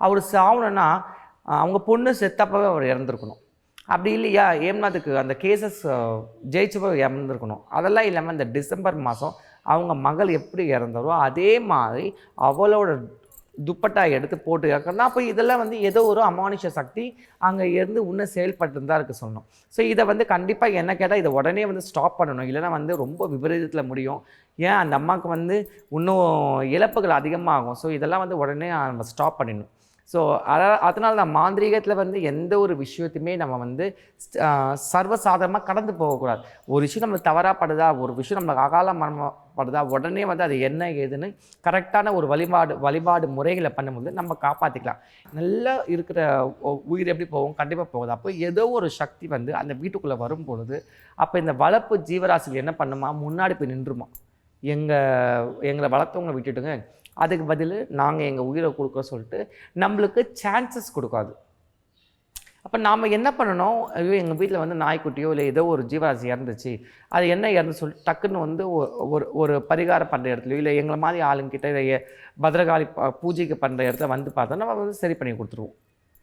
அவர் சாவணுன்னா அவங்க பொண்ணு செத்தப்பவே அவர் இறந்துருக்கணும். அப்படி இல்லையா? ஏம்னாதுக்கு அந்த கேசஸ் ஜெயிச்சப்போ இறந்துருக்கணும். அதெல்லாம் இல்லாமல் இந்த டிசம்பர் மாதம் அவங்க மகள் எப்படி இறந்தாரோ அதே மாதிரி அவளோட துப்பட்டா எடுத்து போட்டு இறக்கணும் அப்போ இதெல்லாம் வந்து ஏதோ ஒரு அமானுஷ சக்தி அங்கே இருந்து இன்னும் செயல்பட்டு தான் இருக்க சொல்லணும். ஸோ இதை வந்து கண்டிப்பாக என்ன கேட்டால் இதை உடனே வந்து ஸ்டாப் பண்ணணும். இல்லைன்னா வந்து ரொம்ப விபரீதத்தில் முடியும். ஏன்? அந்த அம்மாவுக்கு வந்து இன்னும் இழப்புகள் அதிகமாகும். ஸோ இதெல்லாம் வந்து உடனே நம்ம ஸ்டாப் பண்ணிடணும். ஸோ அத அதனால் தான் மாந்திரீகத்தில் வந்து எந்த ஒரு விஷயத்தையுமே நம்ம வந்து ஆஹ், சர்வசாதாரணமாக கடந்து போகக்கூடாது. ஒரு விஷயம் நம்மளுக்கு தவறாகப்படுதா ஒரு விஷயம் நம்மளுக்கு அகால மரணப்படுதா உடனே வந்து அது என்ன ஏதுன்னு கரெக்டான ஒரு வழிபாடு வழிபாடு முறைகளை பண்ணும்போது நம்ம காப்பாற்றிக்கலாம் நல்லா இருக்கிற உ- உயிர் எப்படி போகும்? கண்டிப்பாக போகுது. அப்போ ஏதோ ஒரு சக்தி வந்து அந்த வீட்டுக்குள்ளே வரும் பொழுது அப்போ இந்த வளர்ப்பு ஜீவராசிகள் என்ன பண்ணுமா? முன்னாடி போய் நின்றுமா? எங்கள் எங்களை வளர்த்தவங்க விட்டுட்டுங்க. அதுக்கு பதில் நாங்கள் எங்கள் உயிரை கொடுக்க சொல்லிட்டு நம்மளுக்கு சான்சஸ் கொடுக்காது. அப்போ நாம் என்ன பண்ணணும்? ஐயோ எங்கள் வீட்டில் வந்து நாய்க்குட்டியோ இல்லை ஏதோ ஒரு ஜீவராசி இறந்துச்சு. அது என்ன இறந்து சொல்லிட்டு டக்குன்னு வந்து ஒ- ஒரு ஒரு பரிகாரம் பண்ணுற இடத்துலையோ இல்லை எங்களை மாதிரி ஆளுங்கிட்ட இல்லை பத்ரகாளி ப- பூஜைக்கு பண்ணுற இடத்துல வந்து பார்த்தோன்னா நம்ம வந்து சரி பண்ணி கொடுத்துருவோம்.